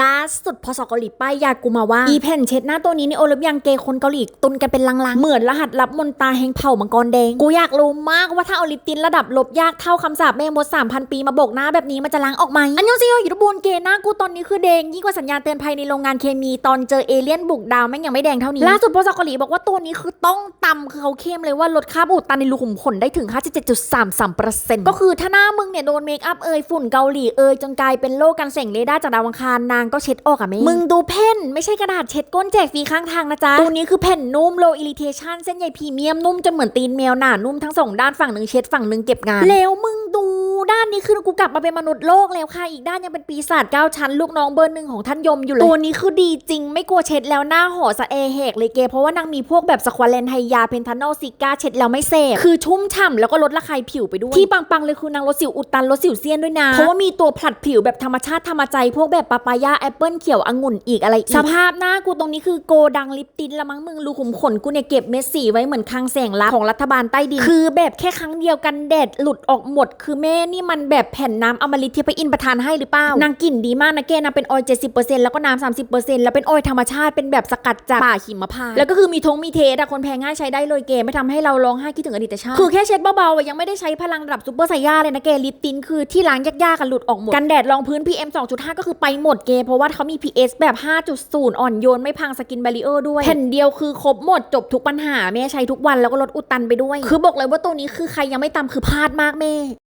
ล่าสุดพอสอเกาหลีป้ายยากูมาว่า อีแผ่นเช็ดหน้าตัวนี้ในโอลิมยังเกย์คนเกาหลีตุนกันเป็นลังๆ เหมือนรหัสลับมนตราแห่งเผ่ามังกรแดง กูอยากรู้มากว่าถ้าเอาลิปตินระดับลบยากเท่าคำสาปแม่มด3,000ปีมาโบกหน้าแบบนี้มันจะล้างออกไหมอันยองซิโยอยู่ทบนเกย์หน้ากูตอนนี้คือแดงยิ่งกว่าสัญญาณเตือนภัยในโรงงานเคมีตอนเจอเอเลี่ยนบุกดาวแม่งยังไม่แดงเท่านี้ล่าสุดพอสอเกาหลีบอกว่าตัวนี้คือต้องตำคือเขาเข้มเลยว่าลดคราบอุดตันในรูขุมขนได้ถึง57.33%ก็คือถ้าหน้ามึงเนี่ยโดนเมคอัพเอยฝุ่นเกาหลีเอยจนกลายเป็นโรคกันแสงเรดาจากดาวอังคารนางก็เช็ดออกอะแม่มึงดูแผ่นไม่ใช่กระดาษเช็ดก้นแจกฟรีข้างทางนะจ๊ะตัวนี้คือแผ่นนุ่ม low irritation เส้นใยพรีเมียมนุ่มจนเหมือนตีนแมวหนานุ่มทั้งสองด้านฝั่งหนึ่งเช็ดฝั่งหนึ่งเก็บงานแล้วมึงดู คือกูกลับมาเป็นมนุษย์โลกแล้วค่ะ อีกด้านยังเป็นปีศาจเก้าชั้น ลูกน้องเบอร์หนึ่งของท่านยมอยู่เลย ตัวนี้คือดีจริงไม่กลัวเช็ดแล้วหน้าหอสะเอแหกเลยเก เพราะว่านางมีพวกแบบสควอเลนไฮยาเพนทานอลซิก้าเช็ดแล้วไม่เสพคือชุ่มฉ่ำแล้วก็ลดระคายผิวไปด้วย ที่ปังๆเลยคือนางลดสิวอุดตันลดสิวเซียนด้วยนะ เพราะว่ามีตัวผลัดผิวแบบธรรมชาติธรรมใจพวกแบบปาปายาแอปเปิลเขียวองุ่นอีกอะไรอีกสภาพหน้ากูตรงนี้คือโกดังลิปตินละมั้งมึงรูขุมขนกูเนี่ยเก็บเม็ดสีไว้เหมือนคลังแสงลับของรัฐบาลใต้ดิน คือแบบแค่ครั้งเดียวกันแดดหลุดออกหมดคือแม่นี่มันแบบแผ่นน้ำอมฤตที่ไปอินประทานให้หรือเปล่านางกลิ่นดีมากนะแกนางเป็นออยล์70%แล้วก็น้ำ30%แล้วเป็นออยล์ธรรมชาติเป็นแบบสกัดจากป่าหิมพานต์แล้วก็คือมีทงมีเทสอะคนแพ้ง่ายใช้ได้เลยเกไม่ทำให้เราร้องไห้คิดถึงอดีตชาติคือแค่เช็ดเบาๆอะยังไม่ได้ใช้พลังระดับซูเปอร์ไซย่าเลยนะเกลิปตินคือที่ล้างยากๆกันหลุดออกหมดกันแดดรองพื้น PM 2.5 ก็คือไปหมดเกเพราะว่าเขามี PS แบบ 5.0 อ่อนโยนไม่พังสกินบาริเออร์ด้วยแผ่นเดียวคือครบหมดจบทุกปัญหาแม่ใช้ทุกวันแล้วก็ลดอุดตันไปด้วย คือบอกเลยว่าตัวนี้คือใครยังไม่ตำคือพลาดมากแม่